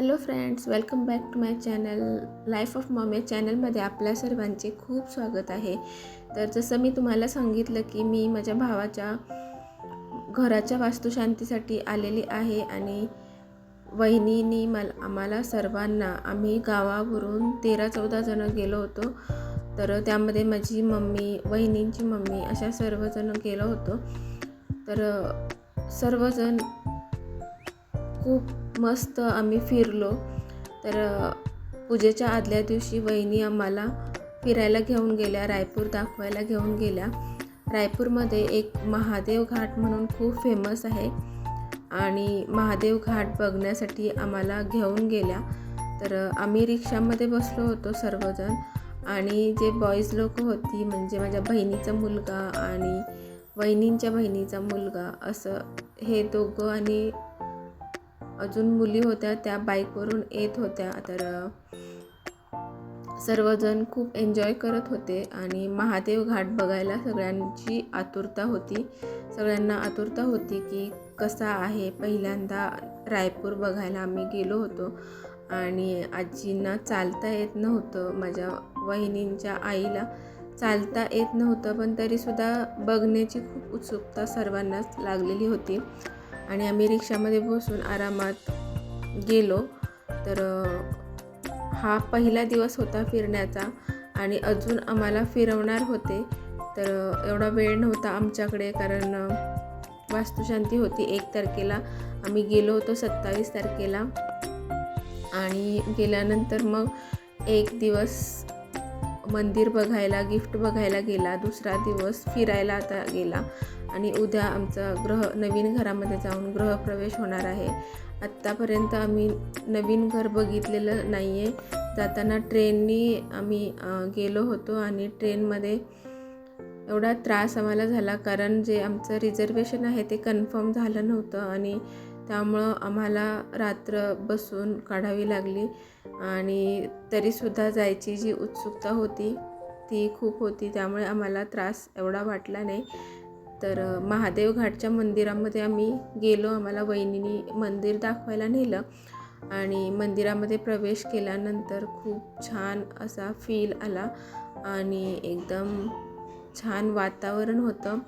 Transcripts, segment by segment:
Hello friends welcome back to my channel. Life of mom या चॅनलमध्ये आपल्या सर्वांचे खूप स्वागत आहे. तर जसं मी तुम्हाला सांगितलं की मी माझ्या भावाच्या घराच्या वास्तुशांतीसाठी आलेली आहे आणि वहिनीनी मला आम्हाला सर्वांना आम्ही गावावरून तेरा चौदा जणं गेलो होतो. तर त्यामध्ये माझी मम्मी वहिनींची मम्मी अशा सर्वजण गेलो होतो. तर सर्वजण खूप मस्त आम्ही फिरलो. तर पूजेच्या आदल्या दिवशी वहिनी आम्हाला फिरायला घेऊन गेल्या रायपूर दाखवायला घेऊन गेल्या. रायपूरमध्ये एक महादेव घाट म्हणून खूप फेमस आहे आणि महादेव घाट बघण्यासाठी आम्हाला घेऊन गेल्या. तर आम्ही रिक्षामध्ये बसलो होतो सर्वजण आणि जे बॉईज लोक होती म्हणजे माझ्या बहिणीचा मुलगा आणि वहिनींच्या बहिणीचा मुलगा असं हे दोघं आणि अजून मुली होत्या त्या बाईकवरून येत होत्या. तर सर्वजण खूप एन्जॉय करत होते आणि महादेव घाट बघायला सगळ्यांची आतुरता होती. सगळ्यांना आतुरता होती की कसा आहे पहिल्यांदा रायपूर बघायला आम्ही गेलो होतो. आणि आजींना चालता येत नव्हतं माझ्या वहिनींच्या आईला चालता येत नव्हतं पण तरीसुद्धा बघण्याची खूप उत्सुकता सर्वांनाच लागलेली होती. आणि आम्ही रिक्षामध्ये बसून आरामात गेलो. तर हा पहिला दिवस होता फिरण्याचा आणि अजून आम्हाला फिरवणार होते. तर एवढा वेळ नव्हता आमच्याकडे कारण वास्तुशांती होती एक तारखेला. आम्ही गेलो होतो सत्तावीस तारखेला. आणि गेल्यानंतर मग एक दिवस मंदिर बघायला गिफ्ट बघायला गेला. दुसरा दिवस फिरायला आता गेला. आणि उद्या आमचा ग्रह नवीन घरामध्ये जाऊन गृहप्रवेश होणार आहे. आत्तापर्यंत आम्ही नवीन घर बघितलेलं नाही आहे जाताना ट्रेननी आम्ही गेलो होतो आणि ट्रेनमध्ये एवढा त्रास आम्हाला झाला कारण जे आमचं रिझर्वेशन आहे ते कन्फर्म झालं नव्हतं आणि त्यामुळं आम्हाला रात्र बसून काढावी लागली आणि तरीसुद्धा जायची जी उत्सुकता होती ती खूप होती. त्यामुळे आम्हाला त्रास एवढा वाटला नाही. तर महादेव घाटच्या मंदिरामध्ये आम्ही गेलो आम्हाला वहिनीनी मंदिर दाखवायला नेलं आणि मंदिरामध्ये प्रवेश केल्यानंतर खूप छान असा फील आला आणि एकदम छान वातावरण होतं.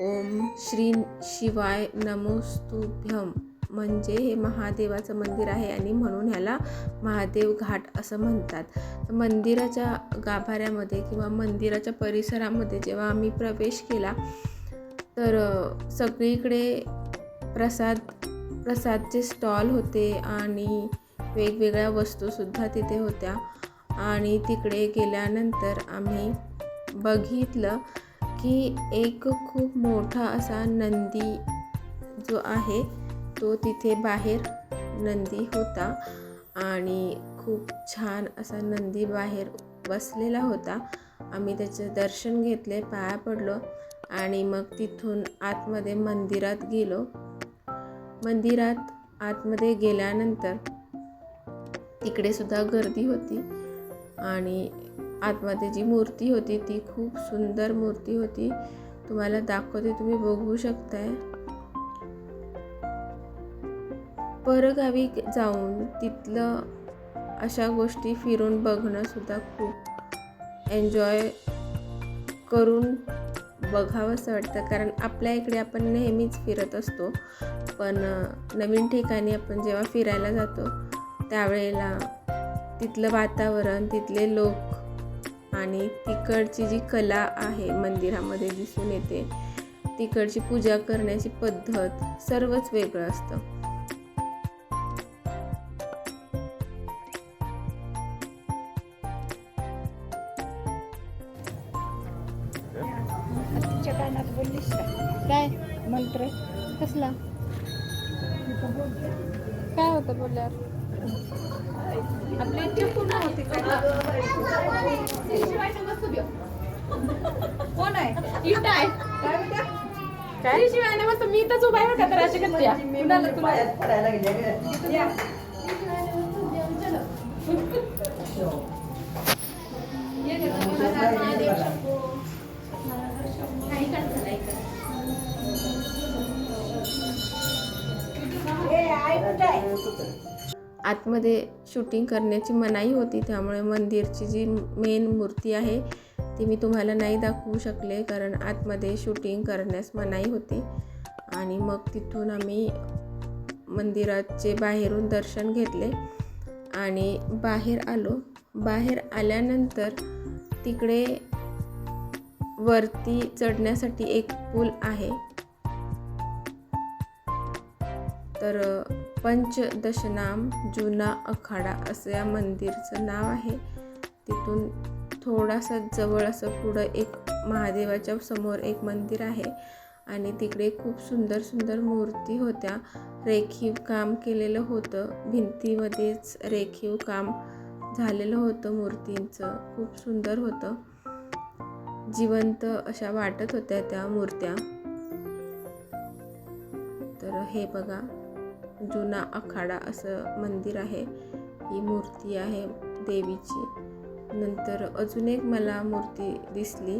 ओम श्री शिवाय नमोस्तुभ्यम म्हणजे हे महादेवाचं मंदिर आहे आणि म्हणून ह्याला महादेव घाट असं म्हणतात. मंदिराच्या गाभाऱ्यामध्ये किंवा मंदिराच्या परिसरामध्ये जेव्हा आम्ही प्रवेश केला तर सगळीकडे प्रसाद प्रसादचे स्टॉल होते आणि वेगवेगळ्या वस्तूसुद्धा तिथे होत्या. आणि तिकडे गेल्यानंतर आम्ही बघितलं की एक खूप मोठा असा नंदी जो आहे तो तिथे बाहेर नंदी होता आणि खूप छान असा नंदी बाहेर बसलेला होता. आम्ही त्याचं दर्शन घेतले पाया पडलो आणि मग तिथून आतमध्ये मंदिरात गेलो. मंदिरात आतमध्ये गेल्यानंतर तिकडे सुद्धा गर्दी होती आणि आतमध्ये जी मूर्ती होती ती खूप सुंदर मूर्ती होती. तुम्हाला दाखवते तुम्ही बघू शकताय. परगावी जाऊन तिथलं अशा गोष्टी फिरून बघणं सुद्धा खूप एन्जॉय करून बघावंसं वाटतं. कारण आपल्या इकडे आपण नेहमीच फिरत असतो. पण नवीन ठिकाणी आपण जेव्हा फिरायला जातो त्यावेळेला तिथलं वातावरण तिथले लोक आणि तिकडची जी कला आहे मंदिरामध्ये दिसून येते तिकडची पूजा करण्याची पद्धत सर्वच वेगळं असतं. होतं बोलल्यावर आपली इच्छा पूर्ण होती कोण आहे? आहे. काय बेटा काय? शिवाय ना मस्त मी इथंच उभा आहे का तर अशी करते कुणाला तुला. ए, आतमध्ये शूटिंग करण्याची मनाई होती त्यामुळे मंदिरची जी मेन मूर्ती आहे ती मी तुम्हाला नाही दाखवू शकले कारण आतमध्ये शूटिंग करण्यास मनाई होती. आणि मग तिथून आम्ही मंदिराचे बाहेरून दर्शन घेतले आणि बाहेर आलो. बाहेर आल्यानंतर तिकडे वरती चढण्यासाठी एक पूल आहे. तर पंचदशनाम जुना अखाडा असं या मंदिरचं नाव आहे. तिथून थोडासा जवळ असं पुढं एक महादेवाच्या समोर एक मंदिर आहे आणि तिकडे खूप सुंदर सुंदर मूर्ती होत्या. रेखीव काम केलेलं होतं. भिंतीमध्येच रेखीव काम झालेलं होतं मूर्तींचं. खूप सुंदर होतं. जिवंत अशा वाटत होत्या त्या मूर्त्या. तर हे बघा. जुना आखाडा असं मंदिर आहे. ही मूर्ती आहे देवीची. नंतर अजून एक मला मूर्ती दिसली.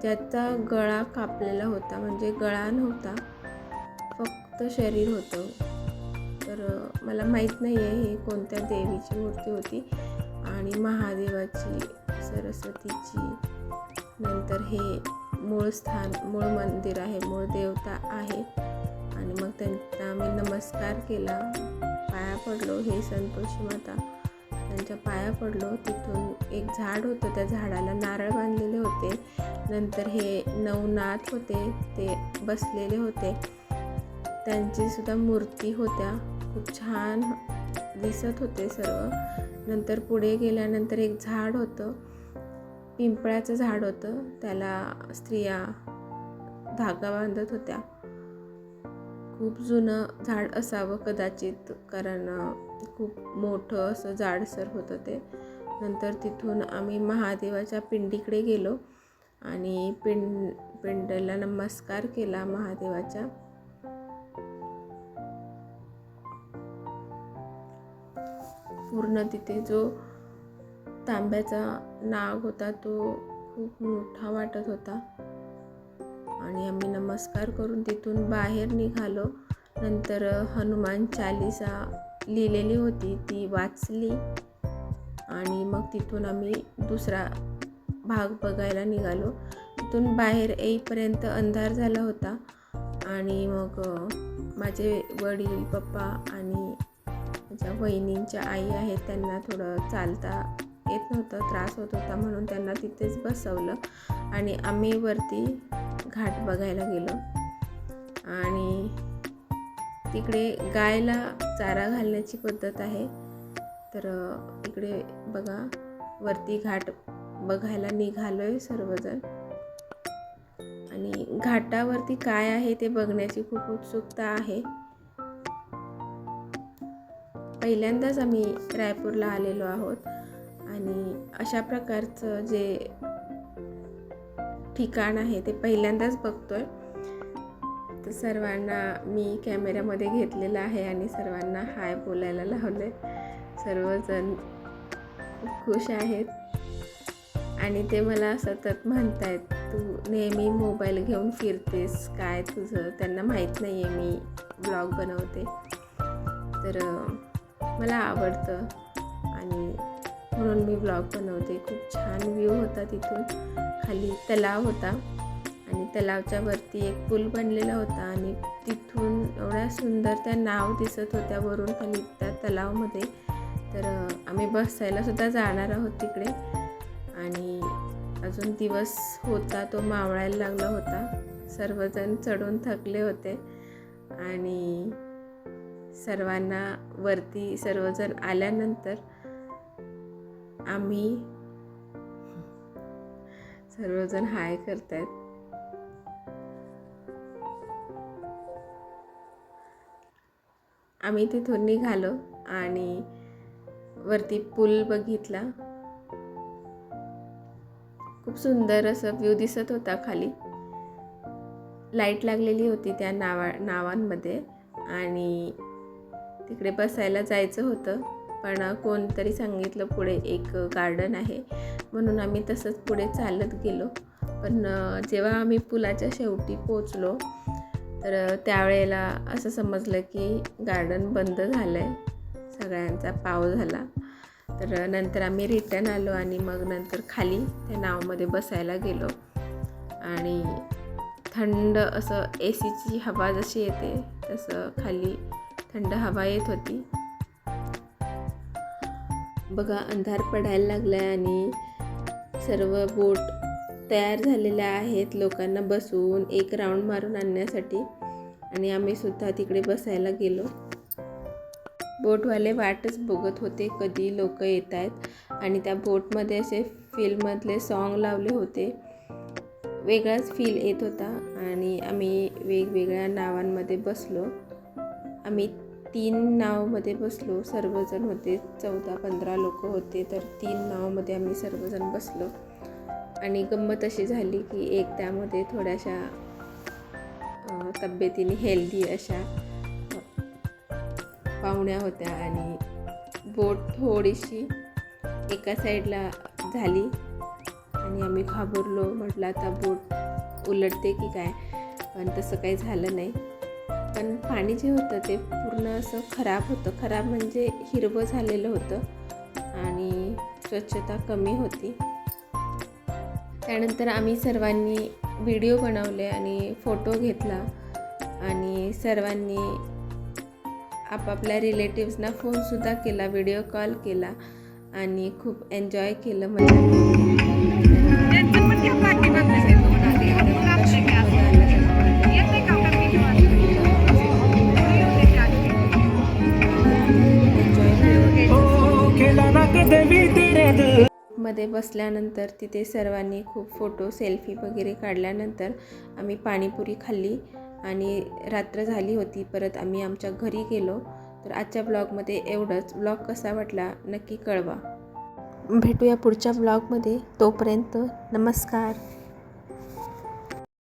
ज्याचा गळा कापलेला होता म्हणजे गळा नव्हता फक्त शरीर होतं. तर मला माहीत नाही आहे ही कोणत्या देवीची मूर्ती होती आणि महादेवाची सरस्वतीची. नंतर हे मूळ स्थान मूळ मंदिर आहे मूळ देवता आहे. आणि मग त्यांना आम्ही नमस्कार केला. पाया पडलो हे संतोषी माता. त्यांच्या पाया पडलो. तिथून एक झाड होतं त्या झाडाला नारळ बांधलेले होते. नंतर हे नवनाथ होते ते बसलेले होते. त्यांची सुद्धा मूर्ती होत्या. खूप छान दिसत होते सर्व. नंतर पुढे गेल्यानंतर एक झाड होतं. पिंपळाचं झाड होतं. त्याला स्त्रिया धागा बांधत होत्या. खूप जुनं झाड असावं कदाचित कारण खूप मोठं असं जाडसर होतं ते. नंतर तिथून आम्ही महादेवाच्या पिंडीकडे गेलो आणि पिंड पिंडला नमस्कार केला महादेवाच्या. पूर्ण तिथे जो तांब्याचा नाग होता तो खूप मोठा वाटत होता. आणि आम्ही नमस्कार करून तिथून बाहेर निघालो. नंतर हनुमान चालिसा लिहिलेली होती ती वाचली. आणि मग तिथून आम्ही दुसरा भाग बघायला निघालो. तिथून बाहेर येईपर्यंत अंधार झाला होता. आणि मग माझे वडील पप्पा आणि माझ्या वहिनींच्या आई आहेत त्यांना थोडं चालता येत नव्हतं त्रास होत होता म्हणून त्यांना तिथेच बसवलं. आणि आम्ही वरती घाट बघायला गेलो. आणि तिकडे गायला चारा घालण्याची पद्धत आहे. तर इकडे बघा वरती घाट बघायला निघालो आहे सर्वजण. आणि घाटावरती काय आहे ते बघण्याची खूप उत्सुकता आहे. पहिल्यांदाच आम्ही रायपूरला आलेलो आहोत. आणि अशा प्रकारचं जे ठिकाण आहे ते पहिल्यांदाच बघतोय. तर सर्वांना मी कॅमेऱ्यामध्ये घेतलेलं आहे आणि सर्वांना हाय बोलायला लावलं सर्वजण खुश आहेत. आणि ते मला सतत आहेत तू नेहमी मोबाईल घेऊन फिरतेस काय तुझं? त्यांना माहीत नाही आहे मी ब्लॉग बनवते. तर मला आवडतं. आणि म्हणून मी ब्लॉग बनवते. खूप छान व्ह्यू होता तिथून. खाली तलाव होता. आणि तलावच्या वरती एक पूल बनलेला होता. आणि तिथून एवढ्या सुंदर त्या नाव दिसत होत्या वरून खाली त्या तलावमध्ये. तर आम्ही बसायलासुद्धा जाणार आहोत तिकडे. आणि अजून दिवस होता तो मावळायला लागला होता. सर्वजण चढून थकले होते. आणि सर्वांना वरती सर्वजण आल्यानंतर आम्ही सर्वजण हाय करतायत. आम्ही तिथून निघालो आणि वरती पूल बघितला. खूप सुंदर असं व्ह्यू दिसत होता खाली. लाइट लागलेली होती त्या नावा नावांमध्ये आणि तिकडे बसायला जायचं होतं. पण कोणतरी सांगितलं पुढे एक गार्डन आहे. म्हणून आम्ही तसंच पुढे चालत गेलो. पण जेव्हा आम्ही पुलाच्या शेवटी पोचलो तर त्यावेळेला असं समजलं की गार्डन बंद झालं आहे सगळ्यांचा पाव झाला. तर नंतर आम्ही रिटर्न आलो आणि मग नंतर खाली त्या नावमध्ये बसायला गेलो. आणि थंड असं ए सीची हवा जशी येते तसं खाली थंड हवा येत होती. बघा अंधार पडायला लागला आहे आणि सर्व बोट तयार झालेल्या आहेत लोकांना बसवून एक राऊंड मारून आणण्यासाठी. आणि आम्ही सुद्धा तिकडे बसायला गेलो. बोटवाले वाटच बघत होते कधी लोक येत आहेत. आणि त्या बोटमध्ये असे फिल्ममधले सॉन्ग लावले होते. वेगळाच फील येत होता. आणि आम्ही वेगवेगळ्या नावांमध्ये बसलो. आम्ही तीन नावमध्ये बसलो. सर्वजण होते चौदा पंधरा लोक होते. तर तीन नावमध्ये आम्ही सर्वजण बसलो. आणि गंमत अशी झाली की एक त्यामध्ये थोड्याशा तब्येतीने हेल्दी अशा पाहुण्या होत्या आणि बोट थोडीशी एका साईडला झाली. आणि आम्ही घाबरलो. म्हटलं आता बोट उलटते की काय? पण तसं काही झालं नाही. पण पाणी जे होतं ते पूर्ण असं खराब होतं. खराब म्हणजे हिरवं झालेलं होतं आणि स्वच्छता कमी होती. त्यानंतर आम्ही सर्वांनी व्हिडिओ बनवले आणि फोटो घेतला आणि सर्वांनी आपापल्या रिलेटिव्सना फोनसुद्धा केला व्हिडिओ कॉल केला आणि खूप एन्जॉय केलं म्हणजे मध्ये बसल्यानंतर तिथे सर्वांनी खूप फोटो सेल्फी वगैरे काढल्यानंतर आम्ही पाणीपुरी खाल्ली आणि रात्र झाली होती. परत आम्ही आमच्या घरी गेलो. तर आजच्या ब्लॉगमध्ये एवढंच. ब्लॉग कसा वाटला नक्की कळवा. भेटूया पुढच्या ब्लॉगमध्ये. तोपर्यंत नमस्कार.